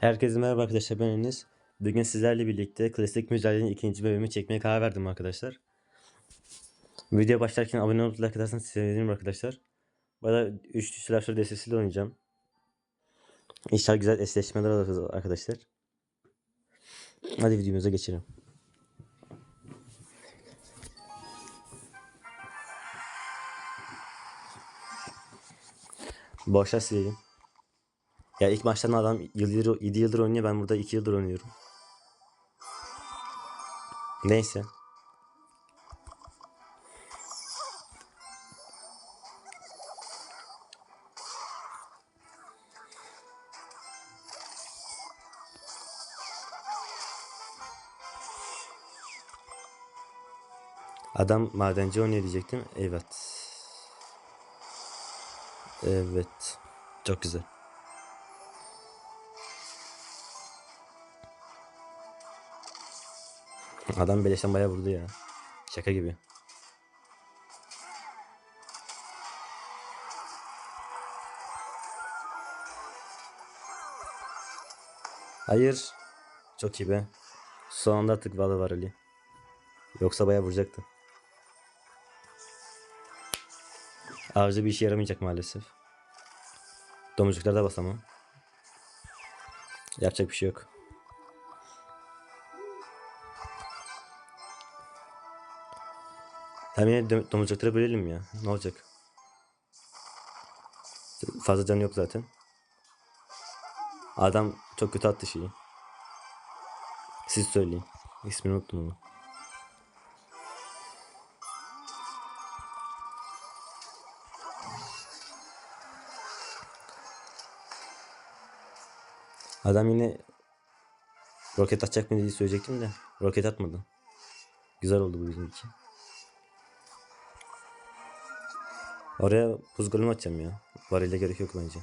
Herkese merhaba arkadaşlar ben Enes. Bugün sizlerle birlikte klasik mücadelenin ikinci bölümü çekmeye karar verdim arkadaşlar. Video başlarken abone olup like atarsanız sevinirim arkadaşlar. Bana 3 silahşör destesiyle oynayacağım. İnşallah güzel eşleşmeler alırız arkadaşlar. Hadi videomuza geçelim. Boşa silelim. Ya ilk maçtan adam yıldır, 7 yıldır oynuyor. Ben burada 2 yıldır oynuyorum. Neyse. Adam madenci oynuyor diyecektim. Evet. Evet. Çok güzel. Adam beleşten bayağı vurdu ya. Şaka gibi. Hayır. Çok iyi be. Son anda attık vallahi var Ali. Yoksa bayağı vuracaktı. Avcı bir işe yaramayacak maalesef. Domuzcuklarda basamam. Yapacak bir şey yok. Hem yine dom- domuzcuklara bölelim ya. Ne olacak? Fazla canı yok zaten. Adam çok kötü attı şeyi. Siz söyleyin. İsmini unuttum onu. Adam yine roket atacak mı diye söyleyecektim de roket atmadı. Güzel oldu bu bizim için. Oraya buz golümü atacağım ya. Varile gerek yok bence.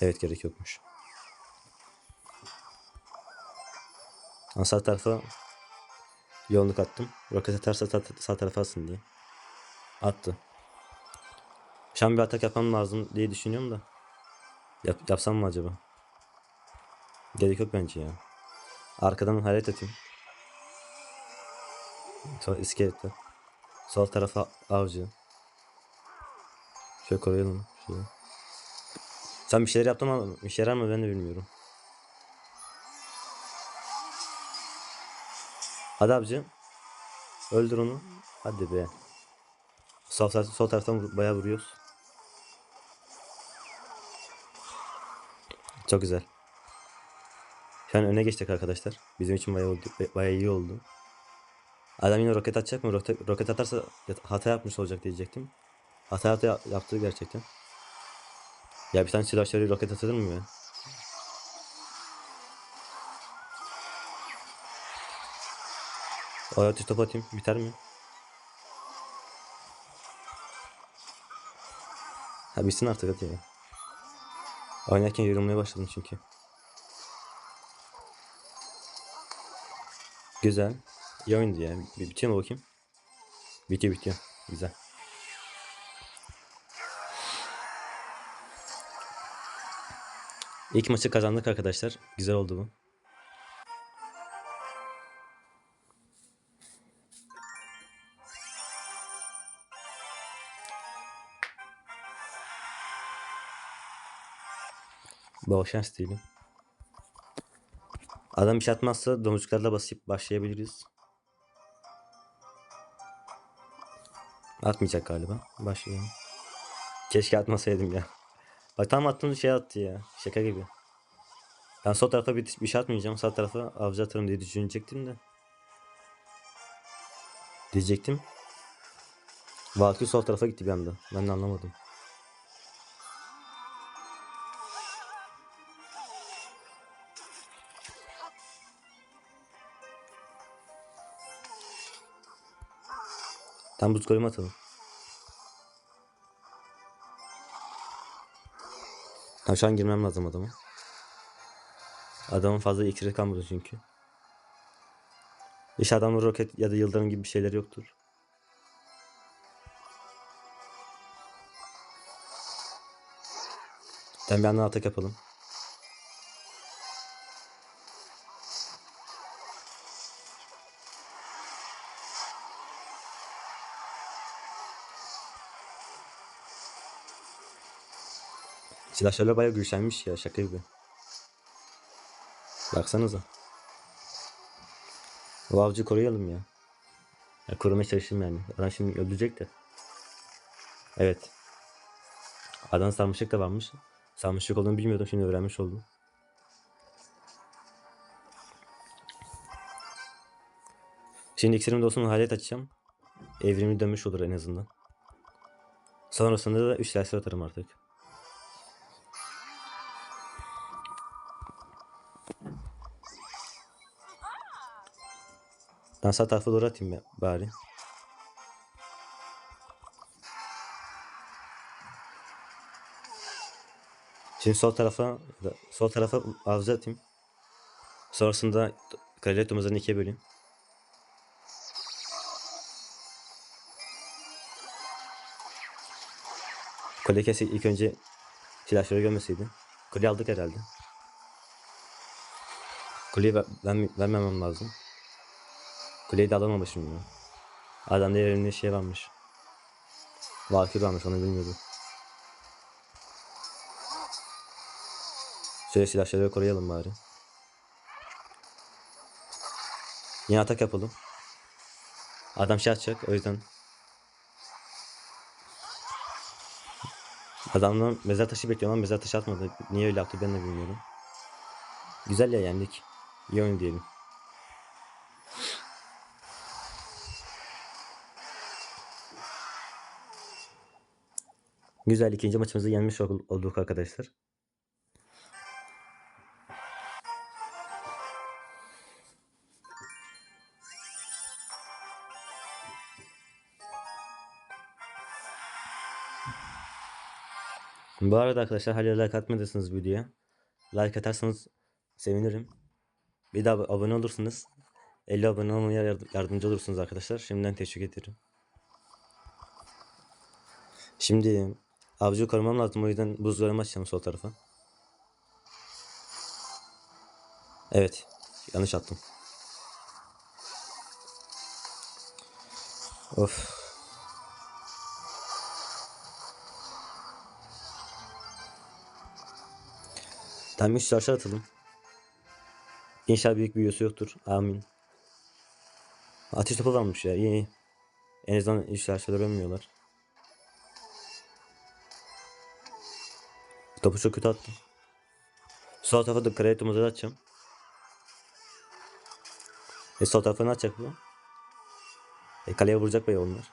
Evet gerek yokmuş. Sağ tarafa yoğunluk attım. Roket atarsa sağ, tarafa atsın diye. Attı. Şu an bir atak yapmam lazım diye düşünüyorum da. Yap, yapsam mı acaba? Gerek yok bence ya. Arkadan haret atayım. Sonra iskelette. Sol tarafa avcı. Şöyle koruyalım. Şöyle. Sen bir şeyler yaptın ama bir şeyler mi ben de bilmiyorum. Hadi abici. Öldür onu. Hadi be. Sol, sol, sol taraftan vur- bayağı vuruyoruz. Çok güzel. Şu an öne geçtik arkadaşlar. Bizim için bayağı, oldu, bayağı iyi oldu. Adam yine roket atacak mı? Roket, roket atarsa hata yapmış olacak diyecektim. Hata ya- yaptı gerçekten. Ya bir tane silahşörü roket atılır mı ya? O atış top atayım. Biter mi? Ha bitsin artık hadi ya. Oynarken yorulmaya başladım çünkü. Güzel. İyi oyundu ya. Bir bitiyor mu bakayım? Bitiyor bitiyor. Güzel. İlk maçı kazandık arkadaşlar. Güzel oldu bu. Bol şans diyelim. Adam iş atmazsa domuzcuklarla basıp başlayabiliriz. Atmayacak galiba. Başlayalım. Keşke atmasaydım ya. Bak tam attığım şey attı ya. Şaka gibi. Ben sol tarafa bir, bir şey atmayacağım. Sağ tarafa avcı atarım diye düşünecektim de. Diyecektim. Valkür sol tarafa gitti bir anda. Ben de anlamadım. Tam buz golümü atalım. Ha, şu an girmem lazım adama. Adamın fazla iksiri kalmadı çünkü. İş adamın roket ya da yıldırım gibi bir şeyler yoktur. Ben bir yandan atak yapalım. Silahşörler bayağı güçlenmiş ya şaka gibi. Baksanıza. Bu avcı koruyalım ya. ya korumaya çalışayım yani. Adam şimdi öldürecek de. Evet. Adam sarmışlık da varmış. Sarmışlık olduğunu bilmiyordum şimdi öğrenmiş oldum. Şimdi iksirimin dostunu halet açacağım. Evrimi dönmüş olur en azından. Sonrasında da 3 ders atarım artık. Ben sağ tarafa doğru atayım bari. Şimdi sol tarafa sol tarafa avcı atayım. Sonrasında kraliyet domuzlarını ikiye böleyim. Kule kesi ilk önce silahları görmeseydi. Kule aldık herhalde. Kuleyi ver, verme- vermemem lazım. Kuleyi de alamamışım ya. Adamda yerinde şey varmış. Valkyrie varmış onu bilmiyordum. Şöyle silahları koruyalım bari. Yine atak yapalım. Adam şey atacak o yüzden. Adamdan mezar taşı bekliyorum ama mezar taşı atmadı. Niye öyle yaptı ben de bilmiyorum. Güzel ya yendik. İyi oyun diyelim. Güzel ikinci maçımızı yenmiş ol- olduk arkadaşlar. Bu arada arkadaşlar hala like atmadıysanız videoya like atarsanız sevinirim. Bir daha abone olursunuz. 50 abone olmaya yard- yardımcı olursunuz arkadaşlar. Şimdiden teşekkür ederim. Şimdi avcıyı korumam lazım o yüzden buzlarımı açacağım sol tarafa. Evet. Yanlış attım. Of. Tam 3 çarşı atalım. İnşallah büyük bir üyesi yoktur. Amin. Ateş topu varmış ya. İyi iyi. En azından 3 çarşılar ölmüyorlar. Topu çok kötü attım. Sol tarafa da kredi tomuzu atacağım. E sol tarafa ne atacak bu? E kaleye vuracak be onlar.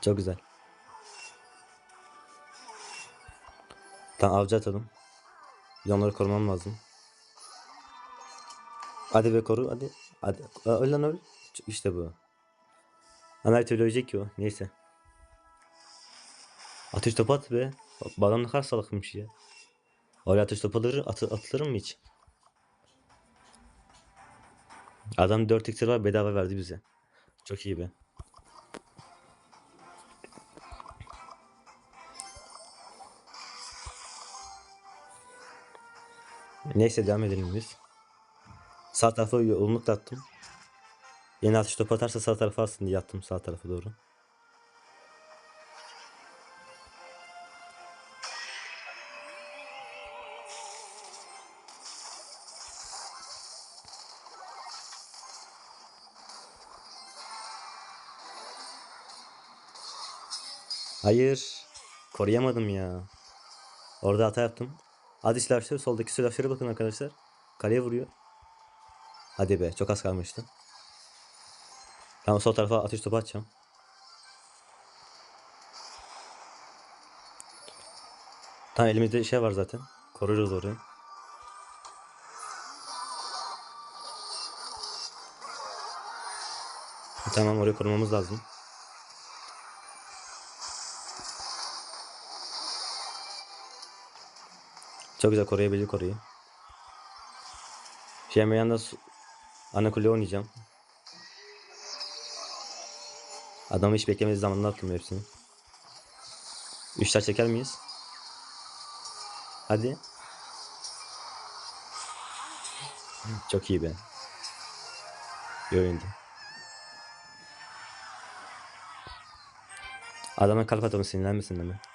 Çok güzel. Tamam avcı atalım. Bir Onları korumam lazım. Hadi be koru hadi. Hadi. Öl lan öl. İşte bu. Ama her türlü ölecek ki o. Neyse. Ateş topu at be. Kadar salakmış ya. Öyle ateş topu alır, at, atılır mı hiç? Adam 4 iksir var bedava verdi bize. Çok iyi be. Neyse devam edelim biz. Sağ tarafa yoğunlukla attım. Yeni atış topu atarsa sağ tarafa atsın diye attım sağ tarafa doğru. Hayır. Koruyamadım ya. Orada hata yaptım. Hadi silahşörü soldaki silahşöre bakın arkadaşlar. Kaleye vuruyor. Hadi be çok az kalmıştı. Tamam sol tarafa atış topu atacağım. Tamam elimizde şey var zaten. Koruruz orayı. Tamam orayı korumamız lazım. Çok güzel koruyabildik orayı. Şey bir yanda ana kule oynayacağım. Adamı hiç beklemediği zamanında attım hepsini. Üçler çeker miyiz? Hadi. Çok iyi be. İyi oyundu. Adama kalp atalım sinirlenmesin hemen.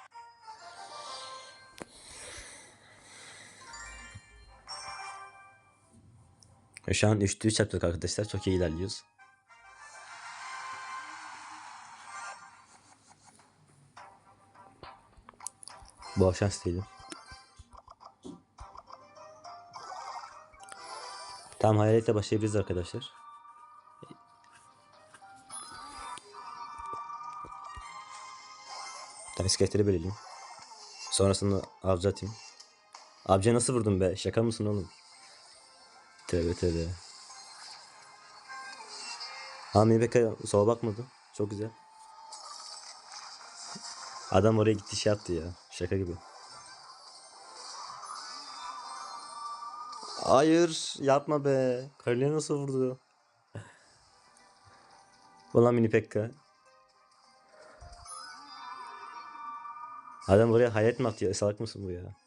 Şu an 3'te 3 yaptık arkadaşlar. Çok iyi ilerliyoruz. Bu istedim. Tamam hayaletle başlayabiliriz arkadaşlar. Tamam iskeletleri bölelim. Sonrasında avcı atayım. Avcıya nasıl vurdun be? Şaka mısın oğlum? Tövbe tövbe. Ha Mibeka sola bakmadı. Çok güzel. Adam oraya gitti şey yaptı ya. Şaka gibi. Hayır yapma be. Kareli'ye nasıl vurdu? Ulan mini Pekka. Adam oraya hayat mı atıyor? Salak mısın bu ya?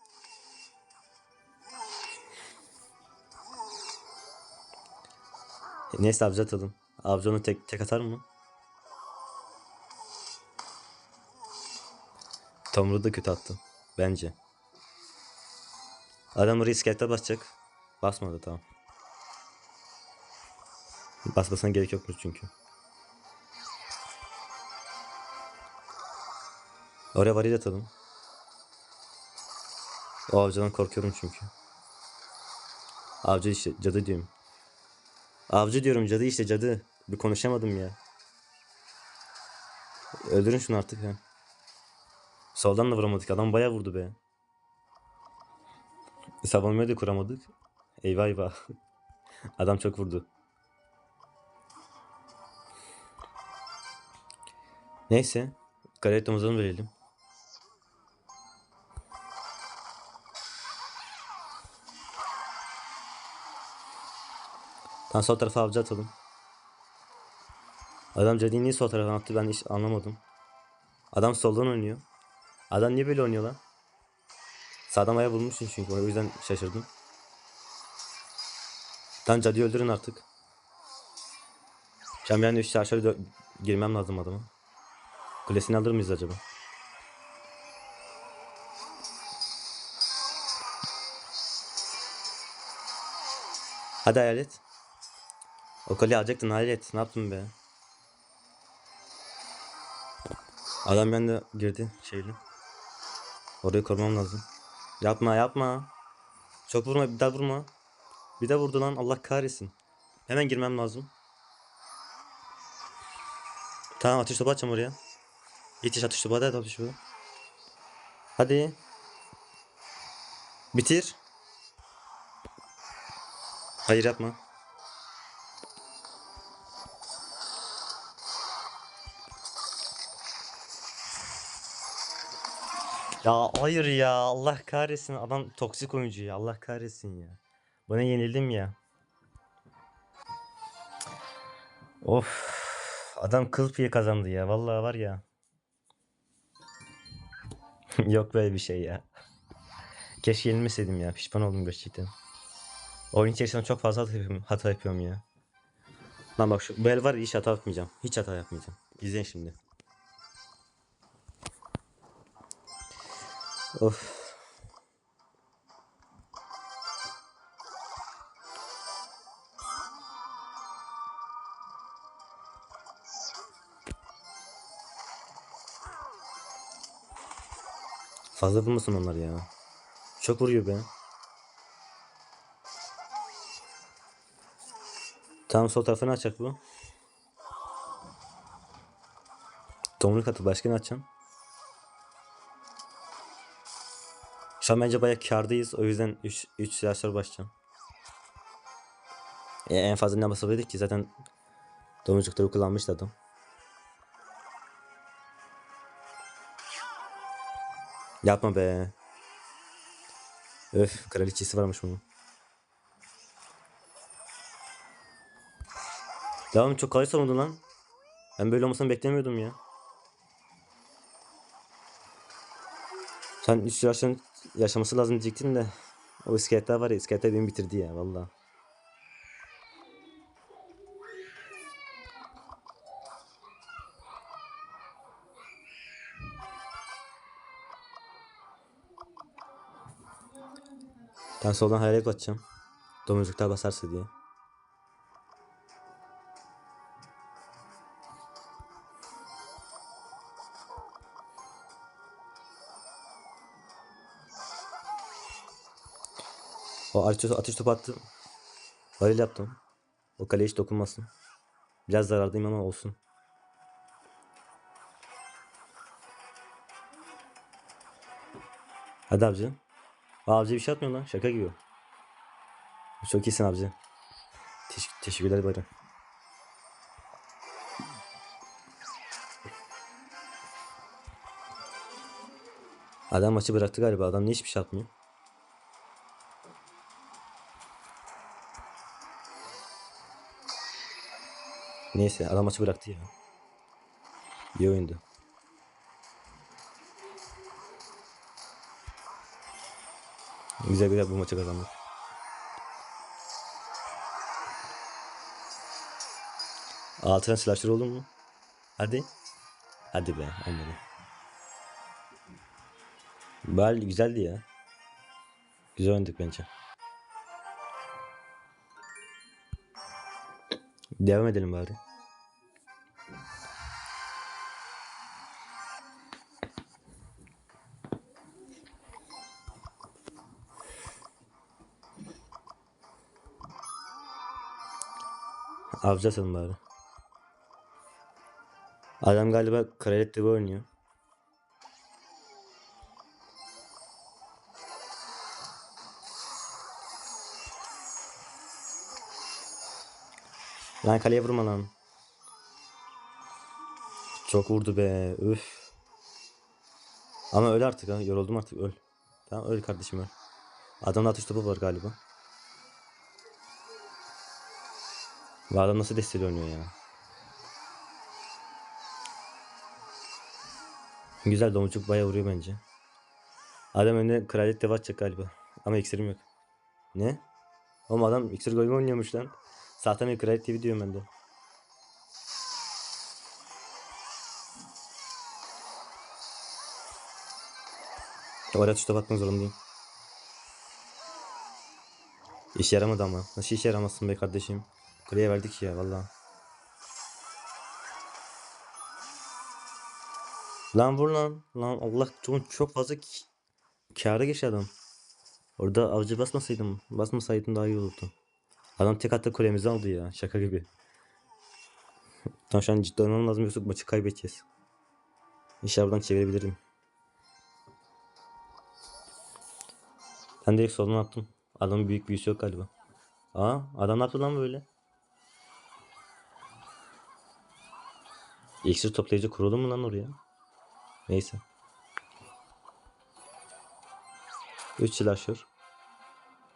Neyse avcı atalım. Onu tek, tek atar mı? Tomru da kötü attı. Bence. Adam oraya iskelete basacak. Basmadı tamam. Basmasına gerek yokmuş çünkü. Oraya varil atalım. O avcıdan korkuyorum çünkü. Avcı işte cadı diyorum. Avcı diyorum cadı işte cadı. Bir konuşamadım ya. Öldürün şunu artık ya. Soldan da vuramadık. Adam bayağı vurdu be. Savunmayı da kuramadık. Eyvah eyvah. Adam çok vurdu. Neyse. Gayret omuzunu verelim. Tam sol tarafa avcı atalım. Adam cadıyı niye sol tarafa attı ben hiç anlamadım. Adam soldan oynuyor. Adam niye böyle oynuyor lan? Sağdan bayağı bulmuşsun çünkü o yüzden şaşırdım. Lan cadıyı öldürün artık. Şu an ben de üç çarşıya dö- girmem lazım adama. Kulesini alır mıyız acaba? Hadi hayalet. O kolyeyi alacaktın hayalet. Ne yaptın be? Adam ben de girdi şeyli. Orayı korumam lazım. Yapma yapma. Çok vurma bir daha vurma. Bir de vurdu lan Allah kahretsin. Hemen girmem lazım. Tamam ateş topu atacağım oraya. Yetiş ateş topu hadi ateş topu. Hadi. Bitir. Hayır yapma. Ya hayır ya Allah kahretsin adam toksik oyuncu ya Allah kahretsin ya. Buna yenildim ya. Of adam kıl kazandı ya vallahi var ya. Yok böyle bir şey ya. Keşke yenilmeseydim ya pişman oldum gerçekten. Oyun içerisinde çok fazla hata yapıyorum, hata yapıyorum ya. Lan bak şu bu el var hiç hata yapmayacağım. Hiç hata yapmayacağım. İzleyin şimdi. Of. Fazla vurmasın onlar ya. Çok vuruyor be. Tamam sol tarafını açacak bu. Tomruk atı başka ne açacağım? Şu an bence bayağı kardayız. O yüzden 3 3 silahlar başlayacağım. E, en fazla ne basabilirdik ki zaten domuzcukları kullanmıştı adam. Yapma be. Öf kraliçesi varmış bunun. Devam çok kolay savundu lan. Ben böyle olmasını beklemiyordum ya. Sen 3 yaşın yaşaması lazım diyecektin de o iskeletler var ya iskeletler beni bitirdi ya valla. Ben soldan hayalet atacağım. Domuzcuklar basarsa diye. O atış, atış topu attım. Varil yaptım. O kaleye hiç dokunmasın. Biraz zarardayım ama olsun. Hadi abici. Abici bir şey atmıyor lan. Şaka gibi. Çok iyisin abici. Teş teşekkürler bayram. Adam maçı bıraktı galiba. Adam niye hiçbir şey atmıyor? Neyse adam maçı bıraktı ya. İyi oyundu. Güzel güzel bu maçı kazandık. Altına slasher oldu mu? Hadi. Hadi be olmadı. Bal güzeldi ya. Güzel oynadık bence. Devam edelim bari. Avcı atalım bari. Adam galiba Kraliyet gibi oynuyor. Lan kaleye vurma lan. Çok vurdu be. Üf. Ama öl artık ha. Yoruldum artık öl. Tamam öl kardeşim öl. Adamın atış topu var galiba. Bu adam nasıl desteli oynuyor ya. Güzel domuzcuk bayağı vuruyor bence. Adam önüne kraliyet dev atacak galiba. Ama iksirim yok. Ne? Oğlum adam iksir golü oynuyormuş lan. Zaten bir kraliyet TV diyorum ben de. Oraya tuşta bakmak zorundayım. İşe yaramadı ama. Nasıl işe yaramazsın be kardeşim? Kuleye verdik ya vallahi. Lan vur lan. Lan Allah çok, çok fazla kâra geç adam. Orada avcı basmasaydım, basmasaydım daha iyi olurdu. Adam tek attı kulemizi aldı ya. Şaka gibi. Tam şu an ciddi olmam lazım yoksa maçı kaybedeceğiz. İnşallah buradan çevirebilirim. Ben direkt soldan attım. Adamın büyük büyüsü yok galiba. Aa adam ne yaptı lan böyle? İksir toplayıcı kuruldu mu lan oraya? Neyse. 3 silahşör.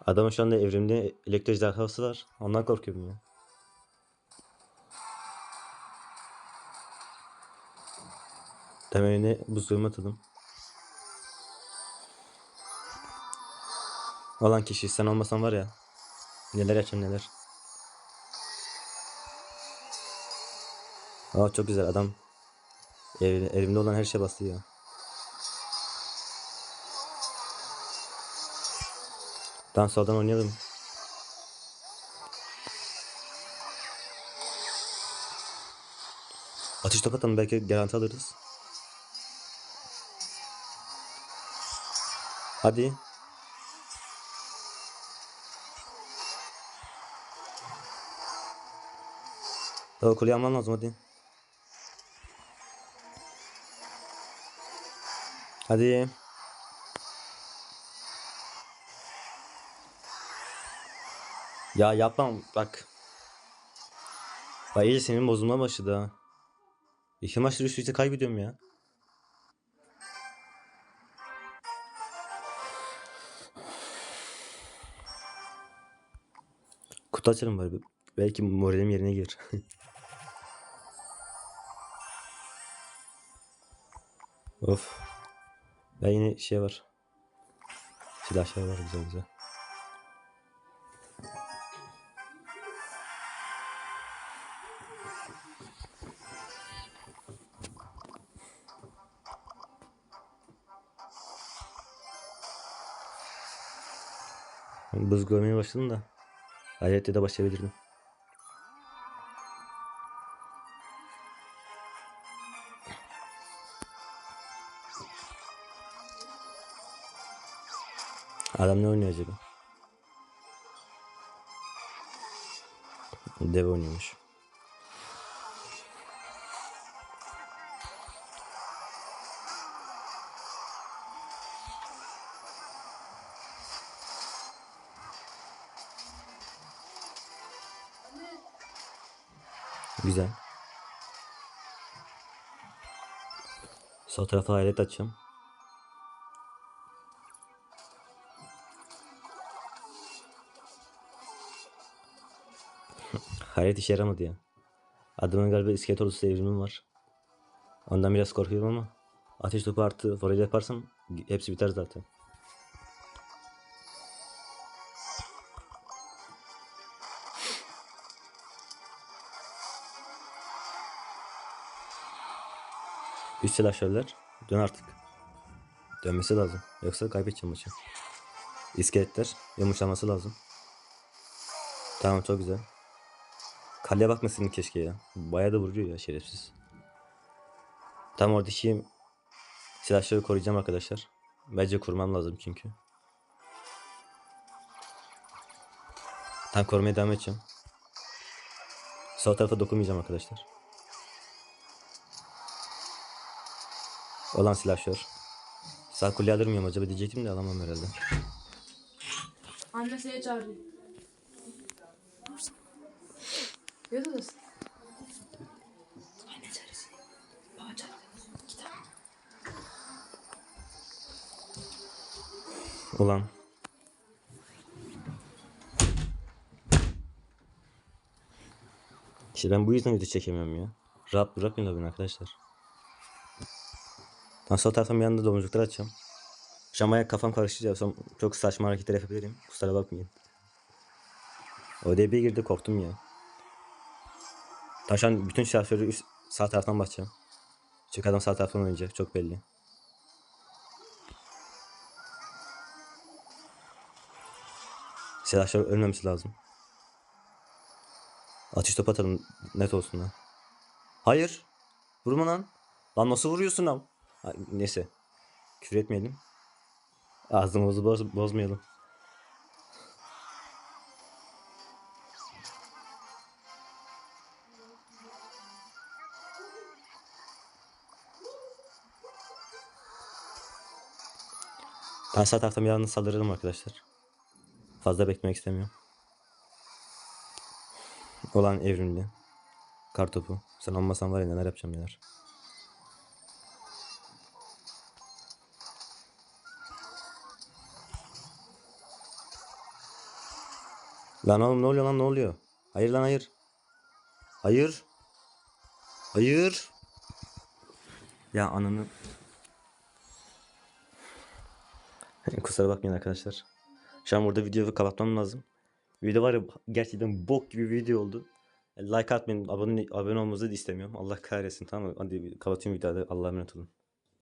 Adamın şu anda evrimde elektro ejderhası var. Ondan korkuyorum ya. Temeline buzluğumu atadım. Olan kişi sen olmasan var ya. Neler yapacağım neler. Aa çok güzel adam. Ev, evimde olan her şey bastı ya. Tamam soldan oynayalım. Atış top atalım belki garanti alırız. Hadi. Kuleyi almam lazım hadi. Hadi. Ya yapmam bak. Bak iyice senin bozulma başladı ha. İki maçtır üst üste kaybediyorum ya. Kutu açarım bari. Belki moralim yerine gelir. of. Ben yine şey var. Silah şey var güzel güzel. Buz görmeye başladım da. Hayalette de başlayabilirdim. Adam ne oynuyor acaba? Dev oynuyormuş. Güzel. Sağ tarafa hayret açacağım. Hayret işe yaramadı ya. Adamın galiba iskelet ordusu evrimim var. Ondan biraz korkuyorum ama ateş topu artı forage yaparsam hepsi biter zaten. Üst silahşörler dön artık. Dönmesi lazım. Yoksa kaybedeceğim maçı. İskeletler yumuşaması lazım. Tamam çok güzel. Kaleye bakmasın keşke ya. Bayağı da vuruyor ya şerefsiz. Tam oradaki silahları koruyacağım arkadaşlar. Bence kurmam lazım çünkü. Tam korumaya devam edeceğim. Sol tarafa dokunmayacağım arkadaşlar. Olan silahşör. Sağ kuleye alır mıyım acaba diyecektim de alamam herhalde. Anne seni çağırıyor. Yıldız. Anne. Baba çağırıyor. Gidelim. Ulan. İşte ben bu yüzden video çekemiyorum ya. Rahat bırakmayın beni arkadaşlar. Taraftan bir anda domuzluklar açacağım. Bayağı kafam karıştı yapsam çok saçma hareketler yapabilirim. Kusura bakmayın. ODB'ye girdi korktum ya. Tam şu an bütün silahları üst sağ taraftan basacağım. Çünkü adam sağ taraftan oynayacak çok belli. Silahlar ölmemesi lazım. Atış top atalım net olsun lan. Hayır. Vurma lan. Lan nasıl vuruyorsun lan? Neyse. Küfür etmeyelim. Ağzımızı boz bozmayalım. Ben sağ taraftan anda saldırırım arkadaşlar. Fazla beklemek istemiyorum. Olan evrimli. Kartopu. Sen olmasan var ya neler yapacağım neler. Lan oğlum ne oluyor lan ne oluyor? Hayır lan hayır. Hayır. Hayır. Ya ananı. Kusura bakmayın arkadaşlar. Şu an burada videoyu kapatmam lazım. Video var ya gerçekten bok gibi video oldu. Like atmayın, abone, abone olmanızı da istemiyorum. Allah kahretsin tamam mı? Hadi kapatayım videoyu. Allah'a emanet olun.